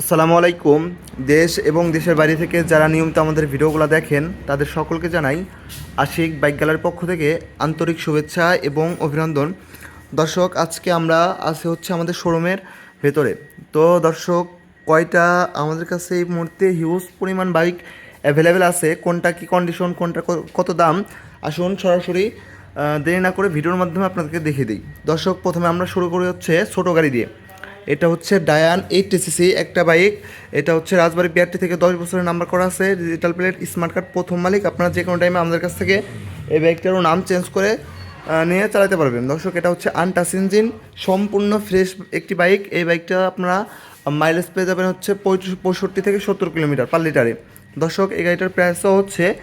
আসসালামু আলাইকুম। দেশ এবং দেশের বাইরে থেকে যারা নিয়মিত আমাদের ভিডিওগুলো দেখেন, তাদের সকলকে জানাই আশিক বাইক গ্যালারির পক্ষ থেকে আন্তরিক শুভেচ্ছা এবং অভিনন্দন। দর্শক, আজকে আমরা আছি হচ্ছে আমাদের শোরুমের ভেতরে। তো দর্শক, কয়টা আমাদের কাছে এই মুহূর্তে হিউজ পরিমাণ বাইক অ্যাভেলেবেল আছে? কোনটা কি কন্ডিশন কোনটা কত দাম? আসুন সরাসরি দেরি না করে ভিডিওর মাধ্যমে আপনাদেরকে দেখিয়ে দিই। দর্শক, প্রথমে আমরা শুরু করি হচ্ছে ছোটো গাড়ি দিয়ে। এটা হচ্ছে ডায়ান এইট সিসি একটা বাইক। এটা হচ্ছে রাজবাড়ি বিআরটি থেকে দশ বছরের নাম্বার করা আছে। ডিজিটাল প্লেট স্মার্ট কার্ড প্রথম মালিক। আপনারা যে কোনো টাইমে আমাদের কাছ থেকে এই বাইকটারও নাম চেঞ্জ করে নিয়ে চালাতে পারবেন। দর্শক, এটা হচ্ছে আনটাচ ইঞ্জিন সম্পূর্ণ ফ্রেশ একটি বাইক। এই বাইকটা আপনারা মাইলেজ পেয়ে যাবেন হচ্ছে পঁয়ষট্টি থেকে সত্তর কিলোমিটার পার লিটারে দর্শক, এই গাড়িটার প্রাইসও হচ্ছে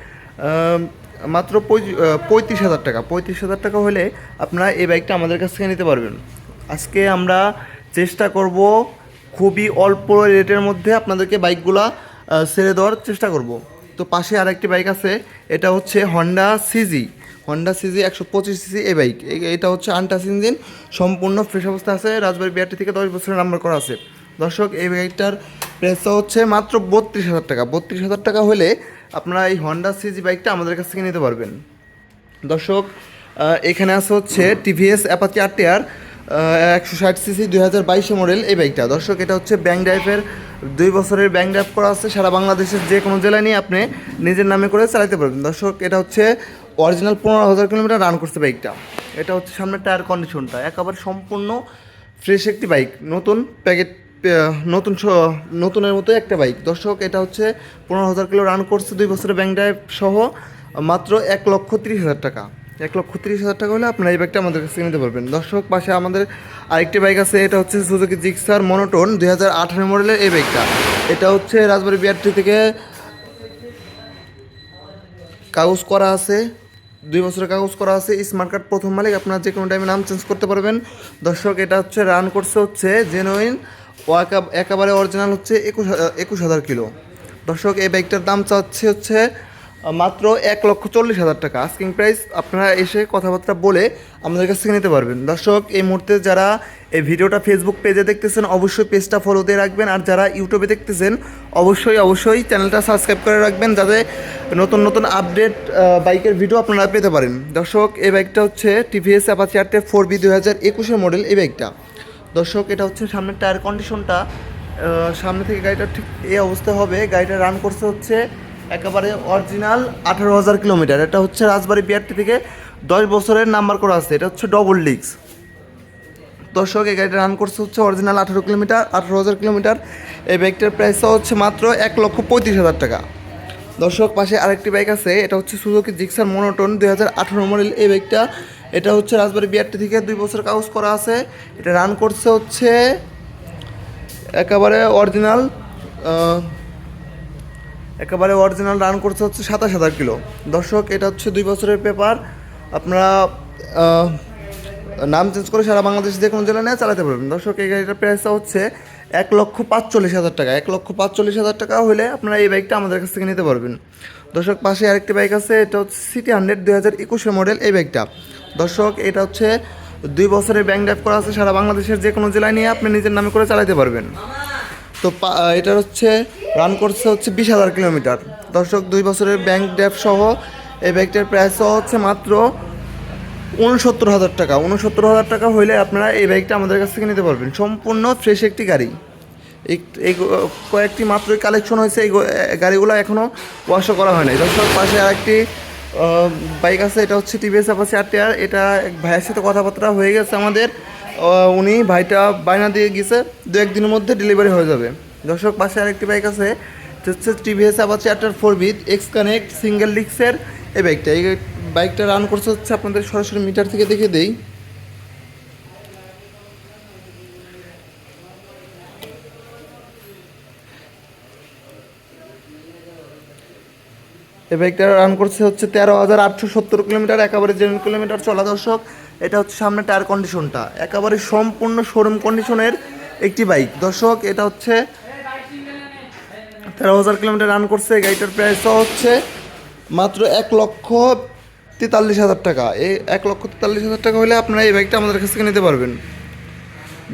মাত্র পঁয়- পঁয়ত্রিশ হাজার টাকা। পঁয়ত্রিশ হাজার টাকা হলে আপনারা এই বাইকটা আমাদের কাছ থেকে নিতে পারবেন। আজকে আমরা চেষ্টা করব খুবই অল্প রেটের মধ্যে আপনাদেরকে বাইকগুলা ছেড়ে দেওয়ার চেষ্টা করব। তো পাশে আরেকটি বাইক আছে, এটা হচ্ছে হন্ডা সিজি হন্ডা সিজি একশো পঁচিশ সিসি এই বাইক। এ- এটা হচ্ছে আনটাস ইঞ্জিন, সম্পূর্ণ ফ্রেশ অবস্থা আছে, রাজবাড়ি বিআরটি থেকে দশ বছরের নাম্বার করা আছে। দর্শক, এই বাইকটার প্রাইসটা হচ্ছে মাত্র বত্রিশ হাজার টাকা। বত্রিশ হাজার টাকা হলে আপনারা এই হন্ডা সিজি বাইকটা আমাদের কাছ থেকে নিতে পারবেন। দর্শক এখানে আছে হচ্ছে টিভিএস অ্যাপাচি আর একশো ষাট সিসি, দুই হাজার বাইশে মডেল এই বাইকটা। দর্শক, এটা হচ্ছে ব্যাংক ড্রাইভের দুই বছরের ব্যাংক ড্রাইভ করা আছে। সারা বাংলাদেশের যে কোনো জেলায় নিয়ে আপনি নিজের নামে করে চালাতে পারবেন। দর্শক, এটা হচ্ছে অরিজিনাল পনেরো হাজার কিলোমিটার রান করছে বাইকটা। এটা হচ্ছে সামনের টায়ার কন্ডিশনটা একেবারে সম্পূর্ণ ফ্রেশ একটি বাইক। নতুন প্যাকেট নতুন নতুনের মতো একটা বাইক। দর্শক, এটা হচ্ছে পনেরো হাজার কিলো রান করছে দুই বছরের ব্যাংক ড্রাইভ সহ মাত্র এক লক্ষ তিরিশ হাজার টাকা। এক লক্ষ তিরিশ হাজার টাকা হলে আপনারা এই বাইকটা আমাদের কাছে নিতে পারবেন। দর্শক, পাশে আমাদের আরেকটি বাইক আছে, এটা হচ্ছে সুজুকি জিক্সার মনোটোন দুই হাজার আঠারো মডেলের এই বাইকটা এটা হচ্ছে রাজবাড়ি বিআরটি থেকে কাগজ করা আছে, দুই বছরের কাগজ করা আছে স্মার্ট কার্ড প্রথম মালিক, আপনারা যে কোনো টাইমে নাম চেঞ্জ করতে পারবেন। দর্শক, এটা হচ্ছে রান করছে হচ্ছে জেনুইন একেবারে অরিজিনাল হচ্ছে একুশ একুশ হাজার কিলো। দর্শক, এই বাইকটার দাম চাচ্ছে হচ্ছে মাত্র এক লক্ষ চল্লিশ হাজার টাকা। আস্কিং প্রাইস আপনারা এসে কথাবার্তা বলে আমাদের কাছ থেকে নিতে পারবেন। দর্শক, এই মুহূর্তে যারা এই ভিডিওটা ফেসবুক পেজে দেখতেছেন, অবশ্যই পেজটা ফলো দিয়ে রাখবেন। আর যারা ইউটিউবে দেখতেছেন, অবশ্যই অবশ্যই চ্যানেলটা সাবস্ক্রাইব করে রাখবেন, যাতে নতুন নতুন আপডেট বাইকের ভিডিও আপনারা পেতে পারেন। দর্শক, এই বাইকটা হচ্ছে TVS Apache RTR four V দু হাজার একুশের মডেল এই বাইকটা। দর্শক, এটা হচ্ছে সামনের টায়ার কন্ডিশনটা সামনে থেকে গাড়িটা ঠিক এই অবস্থা হবে। গাড়িটা রান করছে হচ্ছে একেবারে অরিজিনাল আঠারো হাজার কিলোমিটার। এটা হচ্ছে রাজবাড়ি বিআরটি থেকে দশ বছরের নাম্বার করা আছে। এটা হচ্ছে ডবল ডিস্ক দর্শক, এই গাড়িটা রান করছে হচ্ছে অরিজিনাল আঠারো কিলোমিটার, আঠারো হাজার কিলোমিটার। এই বাইকটার প্রাইসটা হচ্ছে মাত্র এক লক্ষ পঁয়ত্রিশ হাজার টাকা। দর্শক, পাশে আরেকটি বাইক আছে। এটা হচ্ছে সুজুকি জিক্সার মনোটন দুই হাজার আঠারো মডেল এই বাইকটা এটা হচ্ছে রাজবাড়ি বিআরটি থেকে দুই বছর কাগজ করা আছে। এটা রান করছে হচ্ছে একেবারে অরিজিনাল একেবারে অরিজিনাল রান করছে হচ্ছে সাতাশ হাজার কিলো। দর্শক, এটা হচ্ছে দুই বছরের পেপার আপনারা নাম চেঞ্জ করে সারা বাংলাদেশ যে কোনো জেলা নিয়ে চালাতে পারবেন। দর্শক, এই গাড়িটার প্রাইসটা হচ্ছে এক লক্ষ পাঁচচল্লিশ হাজার টাকা। এক লক্ষ পাঁচচল্লিশ হাজার টাকা হলে আপনারা এই বাইকটা আমাদের কাছ থেকে নিতে পারবেন। দর্শক, পাশে আরেকটি বাইক আছে, এটা হচ্ছে সিটি হান্ড্রেড দুই হাজার একুশের মডেল এই বাইকটা দর্শক, এটা হচ্ছে দুই বছরের ব্যাংক ড্রাইভ করা আছে সারা বাংলাদেশের যে কোনো জেলায় নিয়ে আপনি নিজের নামে করে চালাতে পারবেন। তো এটার হচ্ছে রান করছে হচ্ছে বিশ হাজার কিলোমিটার। দর্শক, দুই বছরের ব্যাংক ড্যাপ সহ এই বাইকটার প্রাইসও হচ্ছে মাত্র উনসত্তর হাজার টাকা। উনসত্তর হাজার টাকা হইলে আপনারা এই বাইকটা আমাদের কাছ থেকে নিতে পারবেন। সম্পূর্ণ ফ্রেশ একটি গাড়ি। এই- কয়েকটি মাত্রই কালেকশন হয়েছে, এই গাড়িগুলো এখনও ওয়াশও করা হয় নাই। দর্শক, পাশে আরেকটি বাইক আছে, এটা হচ্ছে টিভিএস অ্যাপাসি আর এটা ভাইয়ের সাথে কথাবার্তা হয়ে গেছে আমাদের। উনি ভাইটা বায়না দিয়ে গেছে, দু একদিনের মধ্যে ডেলিভারি হয়ে যাবে। দর্শক, পাশে আরেকটি বাইক আছে টিভিএস আবার আটার ফোর বিথ এক্স কানেক্ট সিঙ্গেল ডিক্সের এই বাইকটা এই বাইকটা রান করছে হচ্ছে আপনাদের সরাসরি মিটার থেকে দেখে দেই। এই বাইকটা রান করছে হচ্ছে তেরো হাজার আটশো সত্তর কিলোমিটার, একেবারে জেনুইন কিলোমিটার চলা দর্শক। এটা হচ্ছে সামনে টায়ার কন্ডিশনটা একেবারে সম্পূর্ণ শোরুম কন্ডিশনের একটি বাইক। দর্শক, এটা হচ্ছে তেরো হাজার কিলোমিটার রান করছে। গাড়িটার প্রাইসও হচ্ছে মাত্র এক লক্ষ তেতাল্লিশ হাজার টাকা। এই এক লক্ষ তেতাল্লিশ হাজার টাকা হলে আপনারা এই বাইকটা আমাদের কাছ থেকে নিতে পারবেন।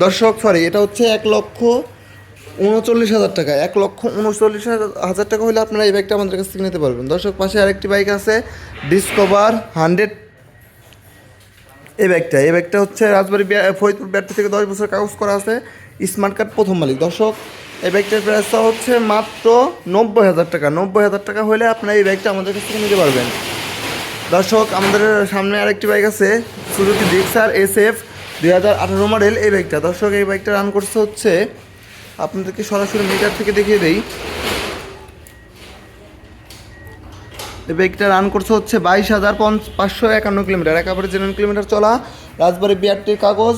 দর্শক সরি এটা হচ্ছে এক লক্ষ উনচল্লিশ হাজার টাকা, এক লক্ষ উনচল্লিশ হাজার টাকা হলে আপনারা এই বাইকটা আমাদের কাছ থেকে নিতে পারবেন। দর্শক, পাশে আরেকটি বাইক আছে ডিসকভার হান্ড্রেড এই ব্যাগটা এই ব্যাগটা হচ্ছে রাজবাড়ি ফরিদপুর ব্যাটারি থেকে দশ বছর কাগজ করা আছে স্মার্ট কার্ড প্রথম মালিক। দর্শক, এই ব্যাগটার প্রাইসটা হচ্ছে মাত্র নব্বই হাজার টাকা। নব্বই হাজার টাকা হলে আপনারা এই ব্যাগটা আমাদের কাছ থেকে নিতে পারবেন। দর্শক, আমাদের সামনে আরেকটি বাইক আছে সুজুকি জিক্সার এস এফ দুই হাজার আঠারো মডেল এই বাইকটা দর্শক, এই বাইকটা রান করছে হচ্ছে আপনাদেরকে সরাসরি মিটার থেকে দেখিয়ে দেই। এই বাইকটা রান করছে হচ্ছে বাইশ হাজার পাঁচশো একান্ন কিলোমিটার একেবারে জেনুইন কিলোমিটার চলা। রাজবাড়ি বিআরটির কাগজ।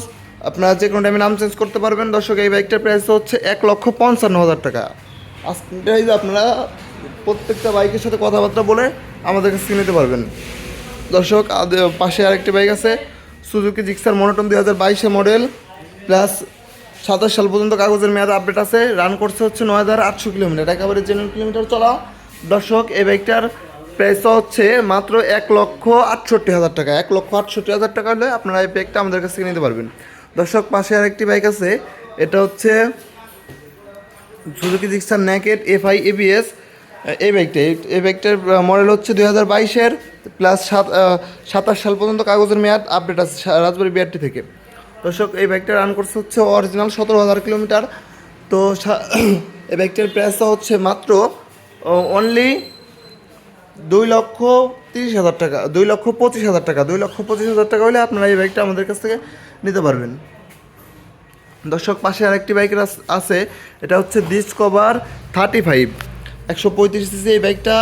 আপনারা যে কোনো টাইমে নাম চেঞ্জ করতে পারবেন। দর্শক, এই বাইকটার প্রাইস হচ্ছে এক লক্ষ পঞ্চান্ন হাজার টাকা। আজকে আপনারা প্রত্যেকটা বাইকের সাথে কথাবার্তা বলে আমাদের কাছে নিতে পারবেন। দর্শক পাশে আরেকটি বাইক আছে। সুজুকি জিক্সার মনোটন দুই হাজার বাইশে মডেল প্লাস সাতাশ সাল পর্যন্ত কাগজের মেয়াদ আপডেট আছে। রান করছে হচ্ছে নয় হাজার আটশো কিলোমিটার। একেবারে জেনুইন কিলোমিটার চলা দর্শক, এই বাইকটার প্রাইস হচ্ছে মাত্র এক লক্ষ আটষট্টি হাজার টাকা। এক লক্ষ আটষট্টি হাজার টাকা হলে আপনারা এই বাইকটা আমাদের কাছ থেকে নিতে পারবেন। দর্শক, পাশে আরেকটি বাইক আছে। এটা হচ্ছে Suzuki Gixxer naked FI ABS এই বাইকটা এই- বাইকটার মডেল হচ্ছে দুই হাজার বাইশের। প্লাস সাত সাতাশ সাল পর্যন্ত কাগজের মেয়াদ আপডেট আছে রাজবাড়ি বিআরটি থেকে। দর্শক, এই বাইকটা রান করছে হচ্ছে অরিজিনাল সতেরো হাজার কিলোমিটার। তো এই বাইকটার প্রাইসটা হচ্ছে মাত্র অনলি দুই লক্ষ তিরিশ হাজার টাকা, দুই লক্ষ পঁচিশ হাজার টাকা, দুই লক্ষ পঁচিশ হাজার টাকা হলে আপনারা এই বাইকটা আমাদের কাছ থেকে নিতে পারবেন। দর্শক, পাশে আরেকটি বাইকের আস- আছে, এটা হচ্ছে ডিসকভার থার্টি ফাইভ একশো পঁয়ত্রিশ সিসি এই বাইকটা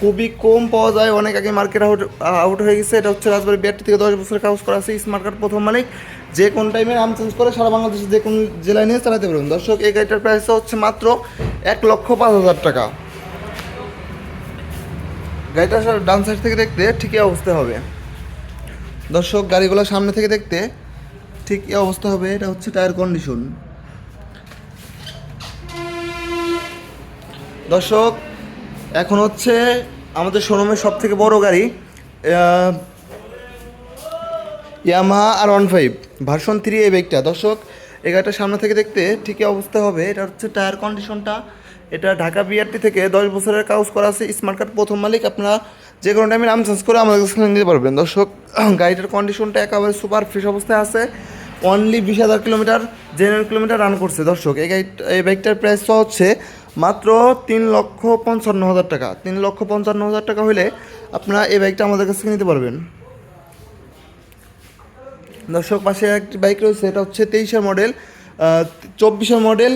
খুবই কম পাওয়া যায়। অনেক আগে মার্কেট আউট আউট হয়ে গেছে। এটা হচ্ছে রাজবাড়ি বিআরটি থেকে দশ বছরের কাগজ করা আছে। স্মার্ট কার্ড প্রথম মালিক। যে কোন টাইমে নাম চেঞ্জ করে সারা বাংলাদেশে যে কোন জেলায় নিয়ে চালাতে পারবেন। দর্শক, এই গাড়িটার প্রাইস হচ্ছে মাত্র এক লক্ষ পাঁচ হাজার টাকা। গাড়িটা আসলে ডান সাইড থেকে দেখতে ঠিকই অবস্থা হবে। দর্শক, গাড়িগুলো সামনে থেকে দেখতে ঠিক এই অবস্থা হবে। এটা হচ্ছে টায়ার কন্ডিশন দর্শক এখন হচ্ছে আমাদের শোরুমের সব থেকে বড় গাড়ি Yamaha R one five version three এই বাইকটা দর্শক, এই গাড়িটা সামনে থেকে দেখতে ঠিকই অবস্থা হবে। এটা হচ্ছে টায়ার কন্ডিশনটা এটা ঢাকা বিআরটি থেকে দশ বছরের কাগজ করা আছে স্মার্ট কার্ড প্রথম মালিক। আপনারা যে কোনো টাইমে নাম চেঞ্জ করে আমাদের কাছে নিতে পারবেন। দর্শক, গাড়িটার কন্ডিশনটা একেবারে সুপার ফ্রেশ অবস্থায় আছে। অনলি বিশ হাজার কিলোমিটার জেনুইন কিলোমিটার রান করছে। দর্শক, এই গাড়ি এই বাইকটার প্রাইস হচ্ছে মাত্র তিন লক্ষ পঞ্চান্ন হাজার টাকা। তিন লক্ষ পঞ্চান্ন হাজার টাকা হলে আপনারা এই বাইকটা আমাদের কাছ থেকে নিতে পারবেন। দর্শক, পাশে একটি বাইক রয়েছে, এটা হচ্ছে তেইশের মডেল চব্বিশের মডেল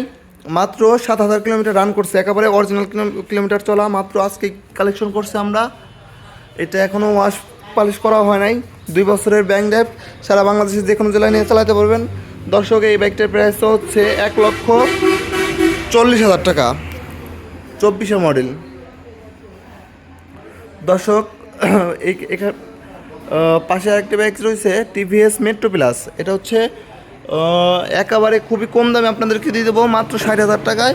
মাত্র সাত হাজার কিলোমিটার রান করছে। একেবারে অরিজিনাল কিলোমিটার চলা, মাত্র আজকে কালেকশন করছে আমরা। এটা এখনও ওয়াশ পালিশ করা হয় নাই। দুই বছরের ব্যাংক ড্রাইভ সারা বাংলাদেশের যে কোনো জেলায় নিয়ে চালাতে পারবেন। দর্শক, এই বাইকটার প্রাইস হচ্ছে এক লক্ষ চল্লিশ হাজার টাকা। চব্বিশের মডেল। দর্শক পাশে আরেকটি বাইক রয়েছে টিভিএস মেট্রো প্লাস এটা হচ্ছে একেবারে খুবই কম দামে আপনাদেরকে দিয়ে দেবো, মাত্র ষাট হাজার টাকায়।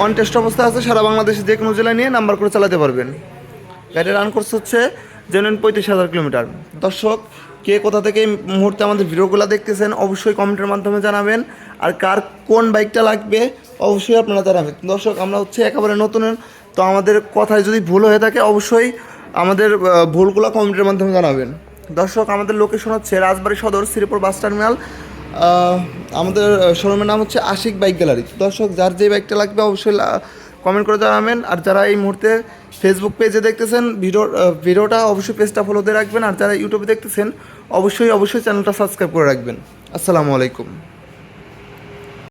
কন্টেস্ট অবস্থা আছে, সারা বাংলাদেশে যে কোনো জেলায় নিয়ে নাম্বার করে চালাতে পারবেন। গাড়ি রান করছে হচ্ছে জেনুইন পঁয়ত্রিশ হাজার কিলোমিটার। দর্শক কে কোথা থেকে মুহূর্তে আমাদের ভিডিওগুলো দেখতেছেন, অবশ্যই কমেন্টের মাধ্যমে জানাবেন। আর কার কোন বাইকটা লাগবে, অবশ্যই আপনারা জানাবেন। দর্শক, আমরা হচ্ছে একেবারে নতুন, তো আমাদের কথায় যদি ভুল হয়ে থাকে, অবশ্যই আমাদের ভুলগুলো কমেন্টের মাধ্যমে জানাবেন। দর্শক, আমাদের লোকেশন হচ্ছে রাজবাড়ি সদর, শ্রীপুর বাস টার্মিনাল। আমাদের শোরুমের নাম হচ্ছে আশিক বাইক গ্যালারি। দর্শক, যার যে বাইকটা লাগবে, অবশ্যই কমেন্ট করে জানাবেন। আর যারা এই মুহূর্তে ফেসবুক পেজে দেখতেছেন ভিডিও ভিডিওটা অবশ্যই পেজটা ফলো রাখবেন। আর যারা ইউটিউবে দেখতেছেন অবশ্যই অবশ্যই চ্যানেলটা সাবস্ক্রাইব করে রাখবেন। আসসালামু আলাইকুম।